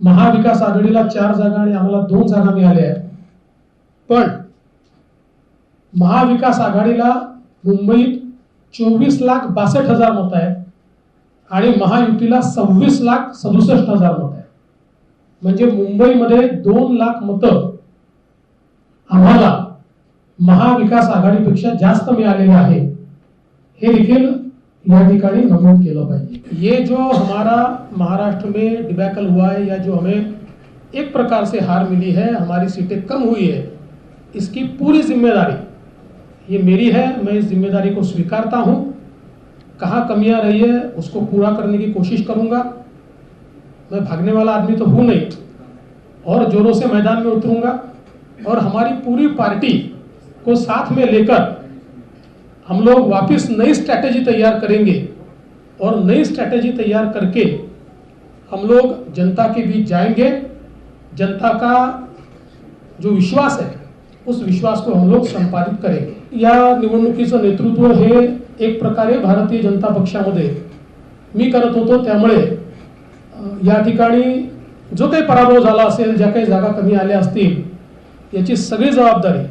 महाविकास आघाडीला चार जागा आणि आम्हाला दोन जागा मिळाल्या आहेत. पण महाविकास आघाडीला मुंबईत चोवीस लाख बासष्ट हजार मत आहेत आणि महायुतीला सव्वीस लाख सदुसष्ट हजार मत आहे म्हणजे मुंबईमध्ये दोन लाख मतं आम्हाला महाविकास आघाडीपेक्षा जास्त मिळालेले आहे हे देखील या नमूद केलं पाहिजे ये जो हमारा महाराष्ट्र में डिबैकल हुआ है या जो हमें एक प्रकार से हार मिली है, हमारी सीटें कम हुई है, इसकी पूरी ज़िम्मेदारी, ये मेरी है, मैं इस ज़िम्मेदारी को स्वीकारता हूँ। कहाँ कमियाँ रही है, उसको पूरा करने की कोशिश करूँगा। मैं भागने वाला आदमी तो हूँ नहीं। और जोरों से मैदान में उतरूँगा। और हमारी पूरी पार्टी को साथ में लेकर हम लोग वापस नई स्ट्रैटेजी तैयार करेंगे और नई स्ट्रैटेजी तैयार करके हम लोग जनता के बीच जाएंगे। जनता का जो विश्वास है उस विश्वास को हम लोग संपादित करेंगे। या निवडणुकीचं नेतृत्व हे एक प्रकारे भारतीय जनता पक्षामध्ये मी करत होतो त्यामुळे या ठिकाणी जो काही पराभव झाला असेल ज्या काही जागा कमी आल्या असतील याची सगळी जबाबदारी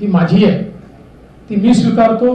ही माझी आहे. ती मी स्वीकारतो.